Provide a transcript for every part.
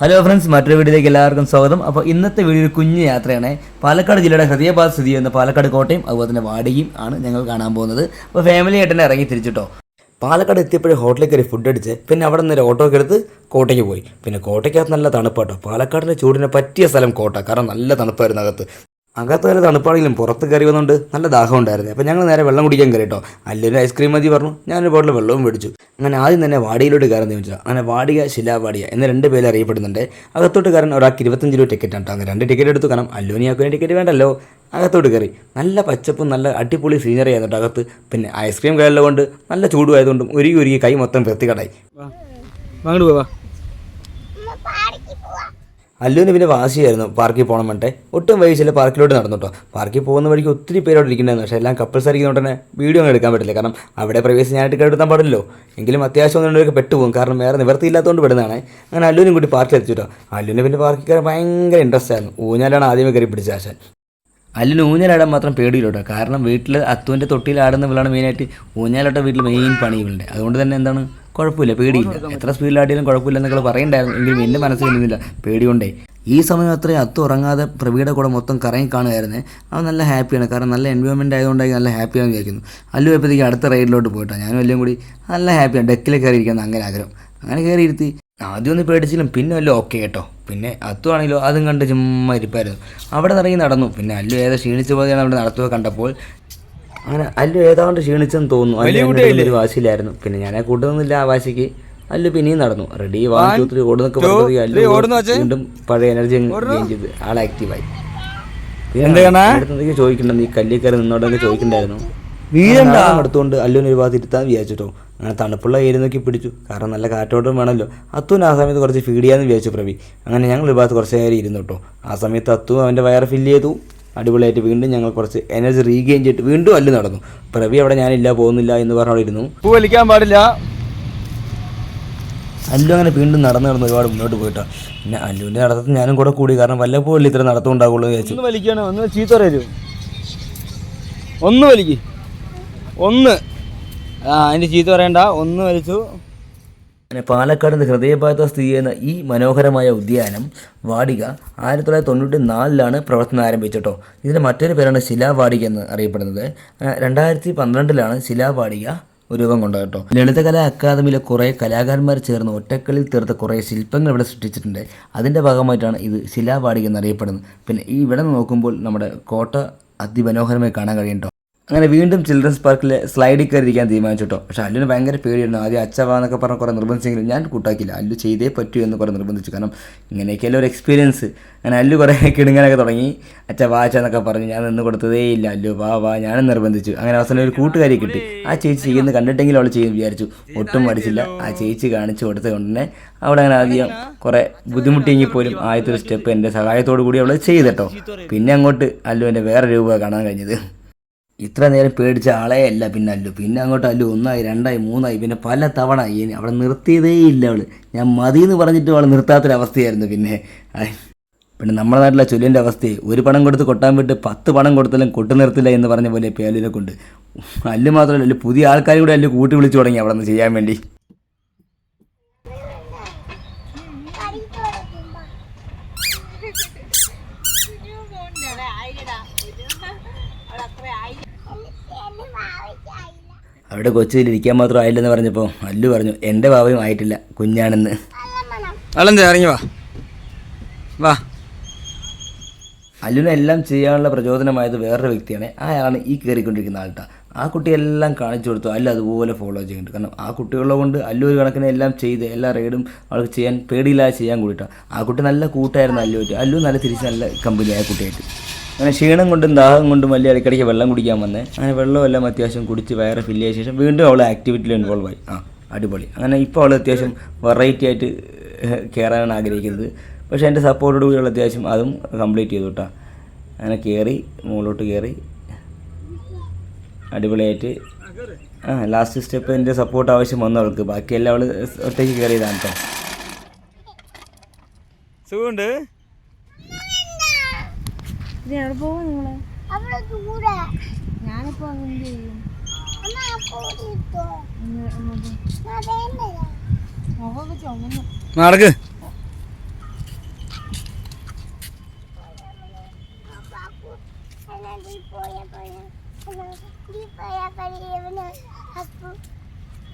Hello friends മറ്റൊരു വീഡിയോയിലേക്ക് എല്ലാവർക്കും സ്വാഗതം. അപ്പോൾ ഇന്നത്തെ വീഡിയോ ഒരു കുഞ്ഞു യാത്രയാണ്. പാലക്കാട് ജില്ലയുടെ ഹൃദയഭാഗത്ത് സ്ഥിതി ചെയ്യുന്ന പാലക്കാട് കോട്ടയം അതുപോലെ തന്നെ വാടകയും ആണ് ഞങ്ങൾ കാണാൻ പോകുന്നത്. അപ്പോൾ ഫാമിലി ആയിട്ട് തന്നെ ഇറങ്ങി തിരിച്ചിട്ടോ പാലക്കാട് എത്തിയപ്പോഴേ ഹോട്ടലിൽ കയറി ഫുഡ് അടിച്ച് പിന്നെ അവിടെ നിന്ന് ഒരു ഓട്ടോ എടുത്ത് കോട്ടയ്ക്ക് പോയി. പിന്നെ കോട്ടയ്ക്കകത്ത് നല്ല തണുപ്പാട്ടോ പാലക്കാടിന്റെ ചൂടിനെ പറ്റിയ സ്ഥലം കോട്ട കാരണം നല്ല തണുപ്പായിരുന്നു അകത്ത്. അകത്ത് നല്ല തണുപ്പാണെങ്കിലും പുറത്ത് കയറി വന്നുകൊണ്ട് നല്ല ദാഹം ഉണ്ടായിരുന്നു. അപ്പോൾ ഞങ്ങൾ നേരെ വെള്ളം കുടിക്കാൻ കയറിട്ടോ അല്ലൊരു ഐസ്ക്രീം മതി പറഞ്ഞു. ഞാനൊരു ബോട്ടിൽ വെള്ളവും മേടിച്ചു. അങ്ങനെ ആദ്യം തന്നെ വാടിയിലോട്ട് കയറാൻ തീരുമാനിച്ചു അങ്ങനെ വാടിക ശിലാവാടിയ എന്ന രണ്ട് പേര് അറിയപ്പെടുന്നുണ്ട്. അകത്തോട്ട് കയറാൻ ഒരാൾക്ക് ഇരുപത്തഞ്ച് രൂപ ടിക്കറ്റ് ആണ് രണ്ട് ടിക്കറ്റ് എടുത്തു. കാരണം അല്ലോനിയാക്കുന്ന ടിക്കറ്റ് വേണ്ടല്ലോ. അകത്തോട്ട് കയറി. നല്ല പച്ചപ്പും നല്ല അടിപൊളി സീനറി ആയിരുന്നു അകത്ത്. പിന്നെ ഐസ്ക്രീം കയറുള്ളത് കൊണ്ട് നല്ല ചൂടുമായതുകൊണ്ടും ഒരുകി ഒരുകി കൈ മൊത്തം വൃത്തികടായി വാങ്ങോട്ട് പോവാ അല്ലുവിന് പിന്നെ വാശിയായിരുന്നു പാർക്കിൽ പോകണം വേണ്ടേ ഒട്ടും വൈകിച്ചില്ല പാർക്കിലോട്ട് നടന്നു കേട്ടോ പാർക്കിൽ പോകുന്ന വഴിക്ക് ഒത്തിരി പേരോട് ഇരിക്കുന്നുണ്ടായിരുന്നു. പക്ഷേ എല്ലാം കപ്പിൾസ് ആയിരിക്കുന്നതുകൊണ്ട് തന്നെ വീഡിയോ ഒന്നും എടുക്കാൻ പറ്റില്ല. കാരണം അവിടെ പ്രവേശിച്ച് ഞാനായിട്ട് എടുത്താൻ പാടില്ലല്ലോ. എങ്കിലും അത്യാവശ്യം ഒന്നും പെട്ടുപോകും. കാരണം വേറെ നിവർത്തിയില്ലാത്തതുകൊണ്ട് പെടുന്നതാണ്. അങ്ങനെ അല്ലുവിനും കൂടി പാർക്കിൽ എത്തിച്ചു കേട്ടോ അല്ലുവിന് പിന്നെ പാർക്കിൽ കയറാൻ ഭയങ്കര ഇൻട്രസ്റ്റ് ആയിരുന്നു. ഊഞ്ഞാലാണ് ആദ്യമേ കയറി പിടിച്ച ആശാൻ. അല്ലിന് ഊഞ്ഞാലാടാൻ മാത്രം പേടിയില്ല കേട്ടോ. കാരണം വീട്ടിൽ അത്തുവിന്റെ തൊട്ടിയിൽ ആടുന്ന വിളാണ് മെയിനായിട്ട് ഊഞ്ഞാലോട്ട വീട്ടിൽ മെയിൻ പണി അതുകൊണ്ട് തന്നെ എന്താണ്? കുഴപ്പമില്ല പേടിയില്ല. എത്ര സ്പീഡിലാടിയാലും കുഴപ്പമില്ല എന്നൊക്കെ പറയണ്ടായിരുന്നു. എങ്കിലും എന്റെ മനസ്സിൽ ഇരുന്നില്ല പേടികൊണ്ടേ ഈ സമയം അത്രയും അത്തു ഉറങ്ങാതെ പ്രവീടെ കൂടെ മൊത്തം കറങ്ങി കാണുമായിരുന്നേ അവൻ നല്ല ഹാപ്പിയാണ് കാരണം നല്ല എൻവയോൺമെന്റ് ആയതുകൊണ്ടായി നല്ല ഹാപ്പിയാണെന്ന് വിചാരിക്കുന്നു. അല്ലു എപ്പോഴത്തേക്ക് അടുത്ത റൈഡിലോട്ട് പോയിട്ടോ. ഞാനും എല്ലാം കൂടി നല്ല ഹാപ്പിയാണ് ഡെക്കിൽ കയറി ഇരിക്കുന്ന അങ്ങനെ ആഗ്രഹം. അങ്ങനെ കയറി ഇരുത്തി ആദ്യം ഒന്ന് പേടിച്ചില്ലും. പിന്നെ അല്ലോ ഓക്കെ കേട്ടോ. പിന്നെ അത്തുവാണെങ്കിലോ അതും കണ്ട് ചുമ്മാ ഇരിപ്പായിരുന്നു. അവിടെ നിറങ്ങി നടന്നു. പിന്നെ അല്ലു ഏതോ ക്ഷീണിച്ച പോലെയാണ് അവിടെ നടത്തുക കണ്ടപ്പോൾ. അങ്ങനെ അല്ലു ഏതാണ്ട് ക്ഷീണിച്ചെന്ന് തോന്നുന്നു. അല്ലു ഒരു വാശിയിലായിരുന്നു. പിന്നെ ഞാൻ കൂട്ടുന്നില്ല ആ വാശിക്ക്. അല്ലു പിന്നെയും നടന്നു. റെഡി വൺ ടു ത്രീ ഓടുന്നൊക്കെ പറഞ്ഞത് അല്ലു വീണ്ടും പഴയ എനർജി ഗെയിൻ ചെയ്ത്. ആൾ ആക്റ്റീവായി പിന്നെ അടുത്തൊക്കെ ചോദിക്കണ്ട. നീ കല്ലിൽ കയറി നിന്നോടൊക്കെ ചോദിക്കണ്ടായിരുന്നു. വീണ്ടും എടുത്തുകൊണ്ട് അല്ലുവിന് ഒരു ഭാഗത്ത് ഇരുത്താൻ വിചാരിച്ചിട്ടോ. അങ്ങനെ തണുപ്പുള്ള ഏരിയ നോക്കി പിടിച്ചു. കാരണം നല്ല കാറ്റോട്ടം വേണമല്ലോ. അത്തുവിന് ആ സമയത്ത് കുറച്ച് ഫീഡ് ചെയ്യാമെന്ന് വിചാരിച്ചു പ്രവി. അങ്ങനെ ഞങ്ങൾ ഒരു ഭാഗത്ത് കുറച്ച് നേരം ഇരുന്നു കേട്ടോ. ആ സമയത്ത് അത്തു അവന്റെ വയറ് ഫില്ല് ചെയ്തു. അടിപൊളിയായിട്ട് വീണ്ടും ഞങ്ങൾ കുറച്ച് എനർജി റീഗെയിൻ ചെയ്തിട്ട് വീണ്ടും അല്ലു നടന്നു. പ്രവി അവിടെ ഞാനില്ല പോകുന്നില്ല എന്ന് പറഞ്ഞു അവിടെ ഇരുന്നു. പൂ വലിക്കാൻ പാടില്ല. അല്ലു അങ്ങനെ വീണ്ടും നടന്നു നടന്ന് ഒരുപാട് മുന്നോട്ട് പോയിട്ടോ. പിന്നെ അല്ലുവിന്റെ നടത്തത്തിൽ ഞാനും കൂടെ കൂടി. കാരണം വല്ലപ്പോഴും ഇത്ര നടത്തം ഉണ്ടാവുള്ളൂ എന്ന് വിചാരിച്ചു. ഒന്ന് വലിക്കാണ് ഒന്ന് ചീത്ത പറയരുത്. ഒന്ന് വലിക്ക്. ഒന്ന്. അതിന്റെ ചീത്ത പറയണ്ട. ഒന്ന് വലിച്ചു. അങ്ങനെ പാലക്കാടിന്റെ ഹൃദയഭാഗത്ത് സ്ഥിതി ചെയ്യുന്ന ഈ മനോഹരമായ ഉദ്യാനം വാടിക ആയിരത്തി തൊള്ളായിരത്തി തൊണ്ണൂറ്റി നാലിലാണ് പ്രവർത്തനം ആരംഭിച്ചിട്ടോ ഇതിന്റെ മറ്റൊരു പേരാണ് ശിലാവാടിക എന്ന് അറിയപ്പെടുന്നത്. രണ്ടായിരത്തി പന്ത്രണ്ടിലാണ് ശിലാവാടിക രൂപം കൊണ്ടത് കേട്ടോ ലളിതകലാ അക്കാദമിയിലെ കുറേ കലാകാരന്മാർ ചേർന്ന് ഒറ്റക്കളിൽ തീർത്ത കുറേ ശില്പങ്ങൾ ഇവിടെ സൃഷ്ടിച്ചിട്ടുണ്ട്. അതിന്റെ ഭാഗമായിട്ടാണ് ഇത് ശിലാവാടിക എന്നറിയപ്പെടുന്നത്. പിന്നെ ഈ ഇവിടെ നോക്കുമ്പോൾ നമ്മുടെ കോട്ട അതിമനോഹരമായി കാണാൻ കഴിയും അങ്ങനെ വീണ്ടും ചിൽഡ്രൻസ് പാർക്കിലെ സ്ലൈഡിൽ കയറി ഇരിക്കാൻ തീരുമാനിച്ചു കേട്ടോ. പക്ഷേ അല്ലുവിന് ഭയങ്കര പേടിയായിരുന്നു. ആദ്യം അച്ഛവാ എന്നൊക്കെ പറഞ്ഞ് കുറേ നിർബന്ധിച്ചെങ്കിലും ഞാൻ കൂട്ടാക്കില്ല അല്ലു ചെയ്തേ പറ്റൂ എന്ന് കുറേ നിർബന്ധിച്ചു. കാരണം ഇങ്ങനെയൊക്കെയല്ല ഒരു എക്സ്പീരിയൻസ് അങ്ങനെ അല്ലു കുറേ കിടുങ്ങാനൊക്കെ തുടങ്ങി. അച്ഛ വാ പറഞ്ഞ് ഞാൻ നിന്ന് കൊടുത്തതേ ഇല്ല. അല്ലു വാ വാ ഞാനും നിർബന്ധിച്ചു. അങ്ങനെ അവസാനം ഒരു കൂട്ടുകാരി കിട്ടി. ആ ചേച്ചി ചെയ്യുന്നത് കണ്ടിട്ടെങ്കിലും അവൾ ചെയ്യും വിചാരിച്ചു. ഒട്ടും മടിച്ചില്ല. ആ ചേച്ചി കാണിച്ചു കൊടുത്തത് കൊണ്ട് തന്നെ അവിടെ അങ്ങനെ ആദ്യം കുറേ ബുദ്ധിമുട്ടിയെങ്കിൽ പോലും ആദ്യത്തെ ഒരു സ്റ്റെപ്പ് എന്റെ സഹായത്തോടു കൂടി അവൾ ചെയ്തട്ടോ പിന്നെ അങ്ങോട്ട് അല്ലു എന്റെ വേറെ രൂപ കാണാൻ കഴിഞ്ഞത്. ഇത്ര നേരം പേടിച്ച ആളെ അല്ല പിന്നെ അല്ലു പിന്നെ അങ്ങോട്ട് അല്ലു ഒന്നായി രണ്ടായി മൂന്നായി പിന്നെ പല തവണ ഇനി അവിടെ നിർത്തിയതേ ഇല്ല അവൾ ഞാൻ മതി എന്ന് പറഞ്ഞിട്ട് അവൾ നിർത്താത്തൊരവസ്ഥയായിരുന്നു പിന്നെ പിന്നെ നമ്മുടെ നാട്ടിലെ ചൊല്ലിന്റെ അവസ്ഥയെ ഒരു പണം കൊടുത്ത് കൊട്ടാൻ വിട്ട് പത്ത് പണം കൊടുത്താലും കൊട്ടു നിർത്തില്ല എന്ന് പറഞ്ഞ പോലെ അല്ലിനെ കൊണ്ട് അല്ലു മാത്രമല്ല അല്ല പുതിയ ആൾക്കാരും കൂടെ അല്ലു കൂട്ടി വിളിച്ചു തുടങ്ങി അവിടെ നിന്ന് ചെയ്യാൻ വേണ്ടി അവിടെ കൊച്ചിയിൽ ഇരിക്കാൻ മാത്രം ആയില്ലെന്ന് പറഞ്ഞപ്പോൾ അല്ലു പറഞ്ഞു എന്റെ ഭാവയും ആയിട്ടില്ല കുഞ്ഞാണെന്ന്. അല്ലെന്താ ഇറങ്ങി വാ. വാ. അല്ലുനെല്ലാം ചെയ്യാനുള്ള പ്രചോദനമായത് വേറൊരു വ്യക്തിയാണ്. അയാളാണ് ഈ കയറിക്കൊണ്ടിരിക്കുന്ന ആൾട്ട. ആ കുട്ടിയെല്ലാം കാണിച്ചു കൊടുത്തു. അല്ല അതുപോലെ ഫോളോ ചെയ്യുന്നുണ്ട് കാരണം ആ കുട്ടികളെ കൊണ്ട് അല്ലു ഒരു കണക്കിന് എല്ലാം ചെയ്ത് എല്ലാ റൈഡും അവൾക്ക് ചെയ്യാൻ പേടിയില്ലാതെ ചെയ്യാൻ കൂടിയിട്ടാണ് ആ കുട്ടി നല്ല കൂട്ടായിരുന്നു അല്ലുമായിട്ട് അല്ലു നല്ല തിരിച്ച് നല്ല കമ്പനിയായ കുട്ടിയായിട്ട്. അങ്ങനെ ക്ഷീണം കൊണ്ടും ദാഹം കൊണ്ടും വലിയ ഇടയ്ക്കിടയ്ക്ക് വെള്ളം കുടിക്കാൻ വന്നേ. അങ്ങനെ വെള്ളമെല്ലാം അത്യാവശ്യം കുടിച്ച് വയറ് ഫില്ല് ചെയ്ത ശേഷം വീണ്ടും അവൾ ആക്ടിവിറ്റിയിൽ ഇൻവോൾവ് ആയി. ആ അടിപൊളി. അങ്ങനെ ഇപ്പോൾ അവൾ അത്യാവശ്യം വെറൈറ്റി ആയിട്ട് കയറാനാണ് ആഗ്രഹിക്കുന്നത്. പക്ഷേ എന്റെ സപ്പോർട്ടോട് കൂടി അവൾ അത്യാവശ്യം അതും കംപ്ലീറ്റ് ചെയ്തു കേട്ടോ അങ്ങനെ കയറി മുകളിലോട്ട് കയറി അടിപൊളിയായിട്ട്. ആ ലാസ്റ്റ് സ്റ്റെപ്പ് എന്റെ സപ്പോർട്ട് ആവശ്യം വന്നു അവൾക്ക്. ബാക്കിയെല്ലാം അവൾ ഒറ്റയ്ക്ക് കയറിയതാണ് കേട്ടോ സുഖമുണ്ട്? ഇനി എവിടെ പോകും നിങ്ങൾ ഞാനിപ്പോ എന്ത് ചെയ്യും? നടക്ക്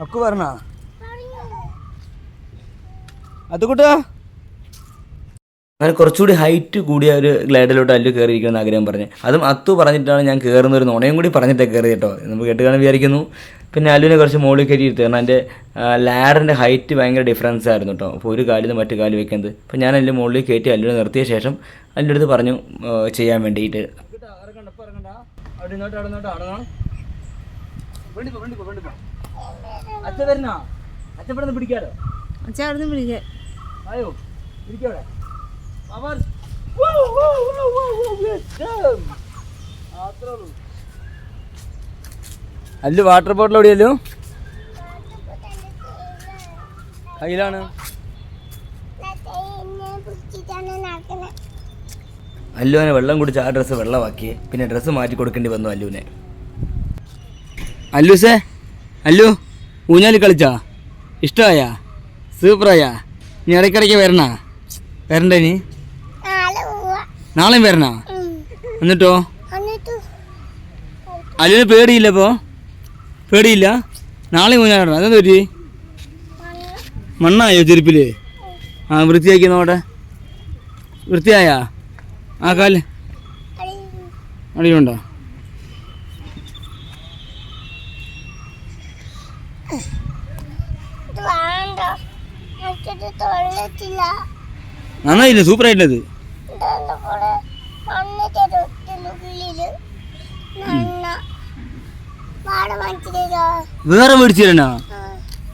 അക്കു പറഞ്ഞ? അത് കൂട്ടാ അങ്ങനെ കുറച്ചുകൂടി ഹൈറ്റ് കൂടിയ ഒരു ഗ്ലൈഡിലോട്ട് അല്ലു കയറിയിരിക്കണമെന്ന് ആഗ്രഹം പറഞ്ഞു. അതും അത്തു പറഞ്ഞിട്ടാണ് ഞാൻ കയറുന്ന ഒരു നുണയും കൂടി പറഞ്ഞിട്ട് കയറി കേട്ടോ നമുക്ക് കേട്ട് കാണാൻ വിചാരിക്കുന്നു. പിന്നെ അല്ലുവിനെ കുറച്ച് മുകളിൽ കയറ്റി ഇരുത്തി കാരണം എന്റെ ലാഡറിന്റെ ഹൈറ്റ് ഭയങ്കര ഡിഫറൻസ് ആയിരുന്നു കേട്ടോ അപ്പോൾ ഒരു കാലിൽ നിന്ന് മറ്റു കാലിൽ വെക്കുന്നത്. അപ്പോൾ ഞാൻ അതിന്റെ മുകളിൽ കയറ്റി അല്ലുവിനെ നിർത്തിയ ശേഷം അല്ലുടെ അടുത്ത് പറഞ്ഞു ചെയ്യാൻ വേണ്ടിയിട്ട്. അച്ഛൻ വരുന്ന? അച്ഛൻ ഇവിടെ നിന്ന് പിടിക്കാലോ? അച്ഛാ അവിടെ നിന്ന് വിളിക്കാം അയ്യോ ഇരിക്കവിടെ അല്ലു വാട്ടർ ബോട്ടിൽ എവിടെയല്ലോ കയ്യിലാണ്. അല്ലുവിനെ വെള്ളം കുടിച്ച് ആ ഡ്രസ്സ് വെള്ളമാക്കി. പിന്നെ ഡ്രസ്സ് മാറ്റി കൊടുക്കേണ്ടി വന്നു അല്ലുവിനെ. അല്ലുസേ അല്ലു ഊഞ്ഞാലി കളിച്ചാ? ഇഷ്ടമായാ സൂപ്പറായാ? നീ ഇടയ്ക്കിടയ്ക്ക് വരണ? വരണ്ടേ നീ? നാളെയും വരണോ. എന്നിട്ടോ? അലിന് പേടിയില്ല ഇപ്പോ? പേടിയില്ല? നാളെ ഊഞ്ഞാൽ വരണം അതെന്താ പറ്റി? മണ്ണായോ ചെരുപ്പിൽ ആ വൃത്തിയാക്കി നോട്ടെ വൃത്തിയായാ? ആ കാൽ. അടിയുണ്ടോ നന്നായില്ലേ? സൂപ്പറായിട്ടത്. വേറെ മേടിച്ചു തരണോ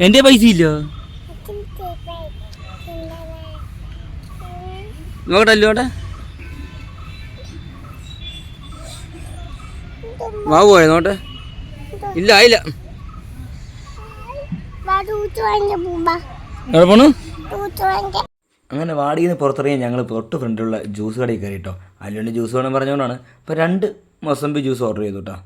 എന്റെ പൈസ ഇല്ലോ. നോക്കട്ടെ അല്ലോട്ടെ വാ പോയ നോട്ടെ ഇല്ല ആയില്ല. പോണു? അങ്ങനെ വാടിയിൽ നിന്ന് പുറത്തിറങ്ങി ഞങ്ങൾ തൊട്ട് ഫ്രണ്ടിലുള്ള ജ്യൂസ് കടയിൽ കയറി കേട്ടോ ജ്യൂസ് വേണം പറഞ്ഞുകൊണ്ടാണ്. അപ്പോൾ രണ്ട് മൊസംബി ജ്യൂസ് ഓർഡർ ചെയ്തു കേട്ടോ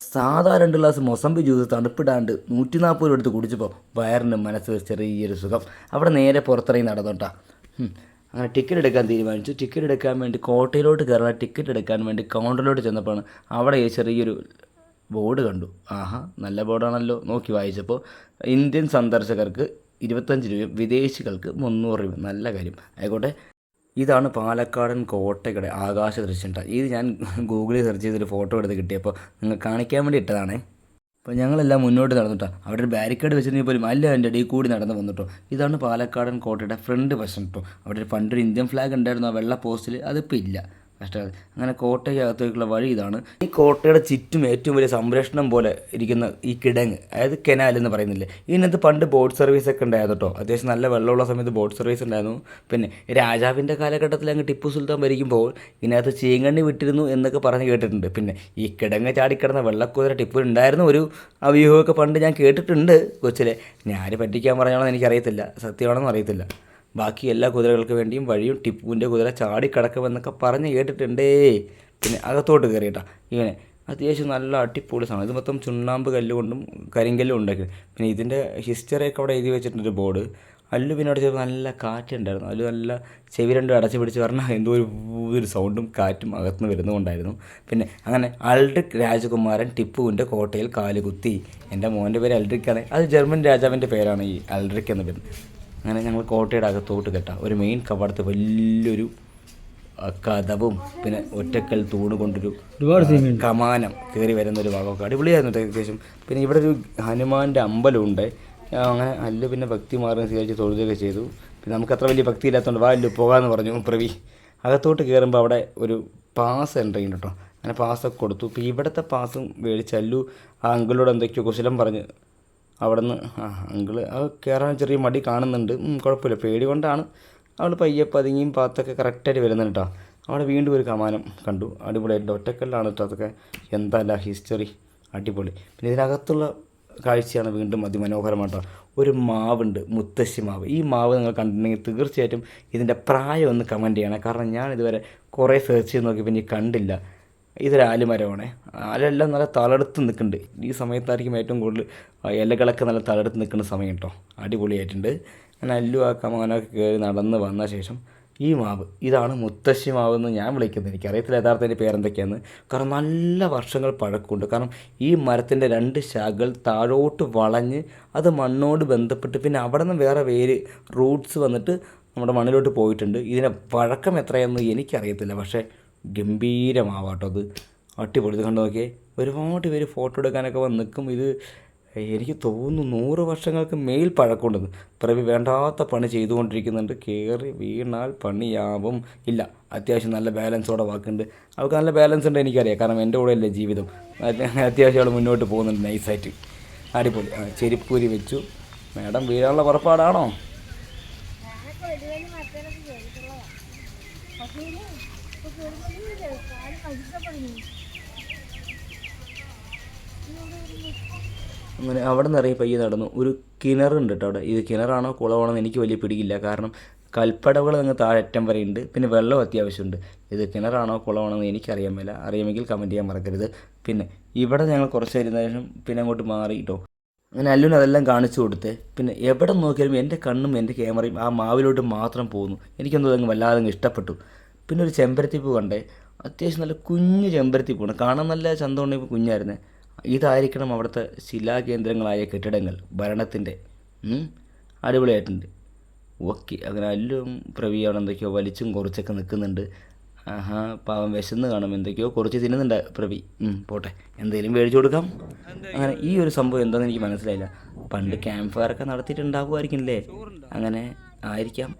സാധാ രണ്ട് ഗ്ലാസ് മൊസംബി ജ്യൂസ് തണുപ്പിടാണ്ട് നൂറ്റി നാൽപ്പത് രൂപ എടുത്ത് കുടിച്ചപ്പോൾ വയറിന് മനസ്സിൽ ചെറിയൊരു സുഖം. അവിടെ നേരെ പുറത്തിറങ്ങി നടന്നോട്ടാ. അങ്ങനെ ടിക്കറ്റ് എടുക്കാൻ തീരുമാനിച്ചു. ടിക്കറ്റ് എടുക്കാൻ വേണ്ടി കോട്ടയിലോട്ട് കയറാൻ ടിക്കറ്റ് എടുക്കാൻ വേണ്ടി കൗണ്ടറിലോട്ട് ചെന്നപ്പോഴാണ് അവിടെ ഈ ചെറിയൊരു ബോർഡ് കണ്ടു. ആഹാ നല്ല ബോർഡാണല്ലോ നോക്കി വായിച്ചപ്പോൾ ഇന്ത്യൻ സന്ദർശകർക്ക് ഇരുപത്തഞ്ച് രൂപയും വിദേശികൾക്ക് മുന്നൂറ് രൂപയും. നല്ല കാര്യം. ആയിക്കോട്ടെ. ഇതാണ് പാലക്കാടൻ കോട്ടയുടെ ആകാശ ദൃശ്യം. ഇത് ഞാൻ ഗൂഗിളിൽ സെർച്ച് ചെയ്തൊരു ഫോട്ടോ എടുത്ത് കിട്ടിയപ്പോൾ നിങ്ങൾ കാണിക്കാൻ വേണ്ടി ഇട്ടതാണ്. അപ്പോൾ ഞങ്ങളെല്ലാം മുന്നോട്ട് നടന്നിട്ടോ അവിടെ ഒരു ബാരിക്കേഡ് വെച്ചിട്ടുണ്ടെങ്കിൽ പോലും അല്ല എന്റെ ഇടയിൽ കൂടി നടന്ന് വന്നിട്ടോ ഇതാണ് പാലക്കാടൻ കോട്ടയുടെ ഫ്രണ്ട് വശം കേട്ടോ അവിടെ ഒരു പണ്ടൊരു ഇന്ത്യൻ ഫ്ലാഗ് ഉണ്ടായിരുന്നു. ആ വെള്ള പോസ്റ്റിൽ അതിപ്പോൾ ഇല്ല. കഷ്ടം അങ്ങനെ കോട്ടയ്ക്കകത്തേക്കുള്ള വഴി ഇതാണ്. ഈ കോട്ടയുടെ ചുറ്റും ഏറ്റവും വലിയ സംരക്ഷണം പോലെ ഇരിക്കുന്ന ഈ കിടങ്ങ് അതായത് കെനാൽ എന്ന് പറയുന്നില്ലേ? ഇതിനകത്ത് പണ്ട് ബോട്ട് സർവീസ് ഒക്കെ ഉണ്ടായിരുന്നു കേട്ടോ. അത്യാവശ്യം നല്ല വെള്ളമുള്ള സമയത്ത് ബോട്ട് സർവീസ് ഉണ്ടായിരുന്നു. പിന്നെ രാജാവിന്റെ കാലഘട്ടത്തിൽ അങ്ങ് ടിപ്പു സുൽത്താൻ ഭരിക്കുമ്പോൾ ഇതിനകത്ത് ചീങ്കണ്ണി വിട്ടിരുന്നു എന്നൊക്കെ പറഞ്ഞ് കേട്ടിട്ടുണ്ട്. പിന്നെ ഈ കിടങ്ങ് ചാടിക്കിടന്ന വെള്ളക്കുതിര ടിപ്പു ഉണ്ടായിരുന്ന ഒരു അവ്യൂഹമൊക്കെ പണ്ട് ഞാൻ കേട്ടിട്ടുണ്ട് കൊച്ചിലെ. ഞാൻ പറ്റിക്കാൻ പറഞ്ഞാണോ എന്ന് എനിക്കറിയത്തില്ല. സത്യമാണെന്നും അറിയത്തില്ല. ബാക്കി എല്ലാ കുതിരകൾക്ക് വേണ്ടിയും വഴിയും ടിപ്പുവിന്റെ കുതിര ചാടിക്കടക്കുമെന്നൊക്കെ പറഞ്ഞ് കേട്ടിട്ടുണ്ടേ. പിന്നെ അകത്തോട്ട് കയറിയിട്ടാ. ഇങ്ങനെ അത്യാവശ്യം നല്ല അടിപൊളി സാധനം. ഇത് മൊത്തം ചുണ്ണാമ്പ് കല്ലുകൊണ്ടും കരിങ്കല്ലും ഉണ്ടാക്കി. പിന്നെ ഇതിന്റെ ഹിസ്റ്ററിയൊക്കെ അവിടെ എഴുതി വെച്ചിട്ടുണ്ട് ബോർഡ്. അല്ലു പിന്നെ അവിടെ ചെറുപ്പം നല്ല കാറ്റുണ്ടായിരുന്നു. അല്ലു നല്ല ചെവി രണ്ടും അടച്ച് പിടിച്ച് പറഞ്ഞാൽ എന്തോ ഒരു ഒരു സൗണ്ടും കാറ്റും അകത്തുനിന്ന് വരുന്നുകൊണ്ടായിരുന്നു പിന്നെ അങ്ങനെ അൾഡ്രിക് രാജകുമാരൻ ടിപ്പുവിന്റെ കോട്ടയിൽ കാലുകുത്തി. എന്റെ മോന്റെ പേര് അൾഡ്രിക്കാണ് അത് ജർമ്മൻ രാജാവിന്റെ പേരാണ് ഈ അൾഡ്രിക് എന്ന് പേര് അങ്ങനെ ഞങ്ങൾ കോട്ടയുടെ അകത്തോട്ട് കെട്ടാം. ഒരു മെയിൻ കവാടത്ത് വലിയൊരു കഥവും പിന്നെ ഒറ്റക്കൽ തൂണ് കൊണ്ടൊരു കമാനം കയറി വരുന്ന ഒരു ഭാഗമൊക്കെ അടിപൊളിയായിരുന്നു ഏകദേശം. പിന്നെ ഇവിടെ ഒരു ഹനുമാന്റെ അമ്പലമുണ്ട്. അങ്ങനെ അല്ല പിന്നെ ഭക്തി മാർഗം സ്വീകരിച്ച് തൊഴുതൊക്കെ ചെയ്തു. പിന്നെ നമുക്ക് അത്ര വലിയ ഭക്തി ഇല്ലാത്തതുകൊണ്ട് വാ അല്ലു പോകാമെന്ന് പറഞ്ഞു പ്രവി. അകത്തോട്ട് കയറുമ്പോൾ അവിടെ ഒരു പാസ് എന്റർ ചെയ്യുന്നു കേട്ടോ അങ്ങനെ പാസ്സൊക്കെ കൊടുത്തു. ഇപ്പോൾ ഇവിടുത്തെ പാസും മേടിച്ച് അല്ലു ആ അങ്കിളോട് എന്തൊക്കെയോ കുശലം പറഞ്ഞ് അവിടെ നിന്ന് ആ അങ്കിൾ അത് കയറാൻ ചെറിയ മടി കാണുന്നുണ്ട്. കുഴപ്പമില്ല. പേടി കൊണ്ടാണ് അവൾ പയ്യെ പതുങ്ങിയും പാത്തൊക്കെ കറക്റ്റായിട്ട് വരുന്നുണ്ട് കേട്ടോ അവിടെ വീണ്ടും ഒരു കമാനം കണ്ടു. അടിപൊളിയായിട്ട് ഒറ്റക്കല്ലാണ് കേട്ടോ അതൊക്കെ. എന്തല്ല ഹിസ്റ്ററി അടിപൊളി. പിന്നെ ഇതിനകത്തുള്ള കാഴ്ചയാണ് വീണ്ടും അതിമനോഹരമായിട്ടോ ഒരു മാവുണ്ട് മുത്തശ്ശി മാവ്. ഈ മാവ് നിങ്ങൾ കണ്ടിട്ടുണ്ടെങ്കിൽ തീർച്ചയായിട്ടും ഇതിന്റെ പ്രായം ഒന്ന് കമന്റ് ചെയ്യണം. കാരണം ഞാൻ ഇതുവരെ കുറേ സെർച്ച് ചെയ്ത് നോക്കി പിന്നെ കണ്ടില്ല. ഇതൊരു ആലുമരമാണ്. ആലെല്ലാം നല്ല തളർത്ത് നിൽക്കുന്നുണ്ട്. ഈ സമയത്തായിരിക്കും ഏറ്റവും കൂടുതൽ ഇലകളൊക്കെ നല്ല തളർത്ത് നിൽക്കുന്ന സമയം കേട്ടോ. അടിപൊളിയായിട്ടുണ്ട്. ഞാൻ അല്ലു ആ കമാനൊക്കെ കയറി നടന്ന് വന്ന ശേഷം ഈ മാവ് ഇതാണ് മുത്തശ്ശി മാവ് എന്ന് ഞാൻ വിളിക്കുന്നത് എനിക്കറിയത്തില്ല യഥാർത്ഥ അതിന്റെ പേരെന്തൊക്കെയാണ് കാരണം നല്ല വർഷങ്ങൾ പഴക്കമുണ്ട്. കാരണം ഈ മരത്തിന്റെ രണ്ട് ശാഖകൾ താഴോട്ട് വളഞ്ഞ് അത് മണ്ണോട് ബന്ധപ്പെട്ട് പിന്നെ അവിടെ നിന്ന് വേറെ വേര് റൂട്ട്സ് വന്നിട്ട് നമ്മുടെ മണ്ണിലോട്ട് പോയിട്ടുണ്ട്. ഇതിന്റെ പഴക്കം എത്രയെന്ന് എനിക്കറിയത്തില്ല. പക്ഷേ ഗംഭീരമാവാട്ടോ അത്. അടിപൊളി. കണ്ടു നോക്കിയേ? ഒരുപാട് പേര് ഫോട്ടോ എടുക്കാനൊക്കെ വന്ന് നിൽക്കും. ഇത് എനിക്ക് തോന്നുന്നു നൂറ് വർഷങ്ങൾക്ക് മേൽ പഴക്കമുണ്ടെന്ന് പ്രവി വേണ്ടാത്ത പണി ചെയ്തുകൊണ്ടിരിക്കുന്നുണ്ട്. കയറി വീണാൽ പണിയാവും. ഇല്ല അത്യാവശ്യം നല്ല ബാലൻസോടെ വാക്കുണ്ട്. അവൾക്ക് നല്ല ബാലൻസ് ഉണ്ട് എനിക്കറിയാം. കാരണം എന്റെ കൂടെ അല്ലേ ജീവിതം. അത് അത്യാവശ്യം അവൾ മുന്നോട്ട് പോകുന്നുണ്ട്. നൈസായിട്ട് അടിപൊളി. ചെരിപ്പൂരി വെച്ചു. മാഡം വീഴാനുള്ള പുറപ്പാടാണോ ഞാനൊക്കെ വലിയ വലിയ മരത്തിലൊക്കെ കയറിയിട്ടുള്ളതാ പക്ഷേ ഇത് ഇപ്പൊ കയറുമ്പോഴേ കാൽ കഴുത്തപ്പെടുന്നു അങ്ങനെ അവിടെ ഇറങ്ങി പയ്യെ നടന്നു. ഒരു കിണറുണ്ട് കേട്ടോ അവിടെ. ഇത് കിണറാണോ കുളമാണോ എനിക്ക് വലിയ പിടിയില്ല. കാരണം കൽപ്പടവുകൾ അങ്ങ് വരെ ഉണ്ട്. പിന്നെ വെള്ളം അത്യാവശ്യമുണ്ട്. ഇത് കിണറാണോ കുളമാണോ എന്ന് എനിക്കറിയാൻ മേല. അറിയാമെങ്കിൽ കമന്റ് ചെയ്യാൻ മറക്കരുത്. പിന്നെ ഇവിടെ ഞങ്ങൾ കുറച്ച് ഇരുന്ന ശേഷം പിന്നെ അങ്ങോട്ട് മാറി കേട്ടോ അങ്ങനെ അല്ലുവിന് അതെല്ലാം കാണിച്ചു കൊടുത്ത് പിന്നെ എവിടെ നോക്കിയാലും എന്റെ കണ്ണും എന്റെ ക്യാമറയും ആ മാവിലോട്ട് മാത്രം പോകുന്നു. എനിക്കൊന്നും അങ്ങ് വല്ലാതെ ഇഷ്ടപ്പെട്ടു. പിന്നെ ഒരു ചെമ്പരത്തിപ്പ് കണ്ടേ. അത്യാവശ്യം നല്ല കുഞ്ഞു പോണം. കാണാൻ നല്ല ചന്തമുണ്ടെങ്കിൽ കുഞ്ഞായിരുന്നു. ഇതായിരിക്കണം അവിടുത്തെ ശിലാകേന്ദ്രങ്ങളായ കെട്ടിടങ്ങൾ ഭരണത്തിന്റെ. അടിപൊളിയായിട്ടുണ്ട്. ഓക്കെ അങ്ങനെ അല്ലും പ്രവി അവിടെ എന്തൊക്കെയോ വലിച്ചും കുറച്ചൊക്കെ നിൽക്കുന്നുണ്ട്. ആഹാ പാവം വിശന്ന് കാണും എന്തൊക്കെയോ കുറച്ച് തിന്നുന്നുണ്ട് പ്രവി. പോട്ടെ എന്തെങ്കിലും മേടിച്ചു കൊടുക്കാം. അങ്ങനെ ഈ ഒരു സംഭവം എന്താണെന്ന് എനിക്ക് മനസ്സിലായില്ല. പണ്ട് ക്യാമ്പ് ഫയർ ഒക്കെ നടത്തിയിട്ടുണ്ടാകുമായിരിക്കും അല്ലേ അങ്ങനെ ആയിരിക്കാം.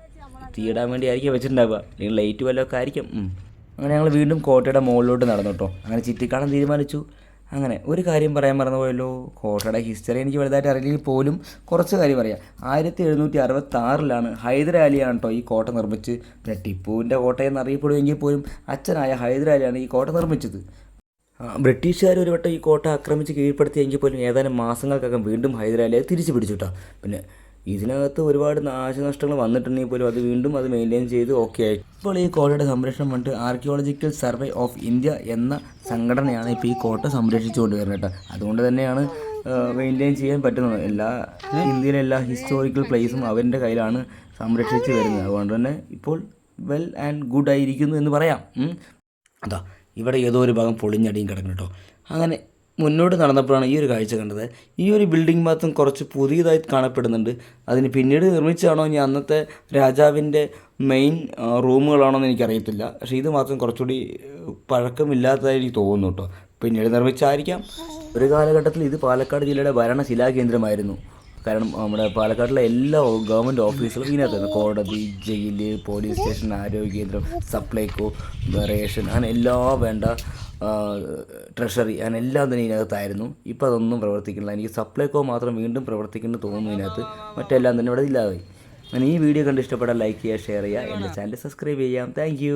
തീയിടാൻ വേണ്ടി ആയിരിക്കാം വെച്ചിട്ടുണ്ടാവുക. അല്ലെങ്കിൽ ലൈറ്റ് വല്ലതൊക്കെ ആയിരിക്കും. അങ്ങനെ ഞങ്ങൾ വീണ്ടും കോട്ടയുടെ മുകളിലോട്ട് നടന്നു കേട്ടോ. അങ്ങനെ ചുറ്റിക്കാണാൻ തീരുമാനിച്ചു. അങ്ങനെ ഒരു കാര്യം പറയാൻ മറന്നു പോയല്ലോ കോട്ടയുടെ ഹിസ്റ്ററി എനിക്ക് വലുതായിട്ട് അറിയില്ലെങ്കിൽ പോലും കുറച്ച് കാര്യം പറയാം. ആയിരത്തി എഴുന്നൂറ്റി അറുപത്തി ആറിലാണ് ഹൈദരാലിയാണ് കേട്ടോ ഈ കോട്ട നിർമ്മിച്ച്. ടിപ്പുവിന്റെ കോട്ടയെന്ന് അറിയപ്പെടുമെങ്കിൽ പോലും അച്ഛനായ ഹൈദരാലിയാണ് ഈ കോട്ട നിർമ്മിച്ചത്. ബ്രിട്ടീഷുകാർ ഒരു വട്ടം ഈ കോട്ട ആക്രമിച്ച് കീഴ്പ്പെടുത്തിയെങ്കിൽ പോലും ഏതാനും മാസങ്ങൾക്കകം വീണ്ടും ഹൈദരാലിയെ തിരിച്ചു പിടിച്ചു കേട്ടോ. പിന്നെ ഇതിനകത്ത് ഒരുപാട് നാശനഷ്ടങ്ങൾ വന്നിട്ടുണ്ടെങ്കിൽ പോലും അത് വീണ്ടും അത് മെയിന്റെയിൻ ചെയ്ത് ഓക്കെ ആയി. ഇപ്പോൾ ഈ കോട്ടയുടെ സംരക്ഷണം കൊണ്ട് ആർക്കിയോളജിക്കൽ സർവേ ഓഫ് ഇന്ത്യ എന്ന സംഘടനയാണ് ഇപ്പോൾ ഈ കോട്ട സംരക്ഷിച്ചു കൊണ്ടുവരുന്നത് കേട്ടോ. അതുകൊണ്ട് തന്നെയാണ് മെയിന്റെയിൻ ചെയ്യാൻ പറ്റുന്നത്. എല്ലാ ഇന്ത്യയിലെ എല്ലാ ഹിസ്റ്റോറിക്കൽ പ്ലേസും അവരുടെ കയ്യിലാണ് സംരക്ഷിച്ച് വരുന്നത്. അതുകൊണ്ട് തന്നെ ഇപ്പോൾ വെൽ ആൻഡ് ഗുഡ് ആയിരിക്കുന്നു എന്ന് പറയാം. അതാ ഇവിടെ ഏതോ ഒരു ഭാഗം പൊളിഞ്ഞടിയും കിടക്കുന്നു കേട്ടോ. അങ്ങനെ മുന്നോട്ട് നടന്നപ്പോഴാണ് ഈ ഒരു കാഴ്ച കണ്ടത്. ഈ ഒരു ബിൽഡിംഗ് മാത്രം കുറച്ച് പുതിയതായി കാണപ്പെടുന്നുണ്ട്. അതിന് പിന്നീട് നിർമ്മിച്ചാണോ ഇനി അന്നത്തെ രാജാവിന്റെ മെയിൻ റൂമുകളാണോ എന്ന് എനിക്കറിയത്തില്ല. പക്ഷേ ഇത് മാത്രം കുറച്ചുകൂടി പഴക്കമില്ലാത്തതായി എനിക്ക് തോന്നുന്നു കേട്ടോ. പിന്നീട് നിർമ്മിച്ചായിരിക്കാം ഒരു കാലഘട്ടത്തിൽ ഇത് പാലക്കാട് ജില്ലയുടെ ഭരണശിലാകേന്ദ്രമായിരുന്നു കാരണം നമ്മുടെ പാലക്കാട്ടിലെ എല്ലാ ഗവൺമെന്റ് ഓഫീസുകളും ഇതിനകത്തായിരുന്നു. കോടതി ജയിൽ പോലീസ് സ്റ്റേഷൻ ആരോഗ്യ കേന്ദ്രം സപ്ലൈകോ റേഷൻ അങ്ങനെ എല്ലാ വേണ്ട ട്രഷറി അങ്ങനെ എല്ലാം തന്നെ ഇതിനകത്തായിരുന്നു. ഇപ്പോൾ അതൊന്നും പ്രവർത്തിക്കുന്നില്ല. എനിക്ക് സപ്ലൈകോ മാത്രം വീണ്ടും പ്രവർത്തിക്കുന്നു തോന്നുന്നു ഇതിനകത്ത്. മറ്റെല്ലാം തന്നെ ഇവിടെ ഇല്ലാതായി. അങ്ങനെ ഈ വീഡിയോ കണ്ട് ഇഷ്ടപ്പെട്ടാൽ ലൈക്ക് ചെയ്യുക ഷെയർ ചെയ്യുക. എന്റെ ചാനൽ സബ്സ്ക്രൈബ് ചെയ്യാം. താങ്ക്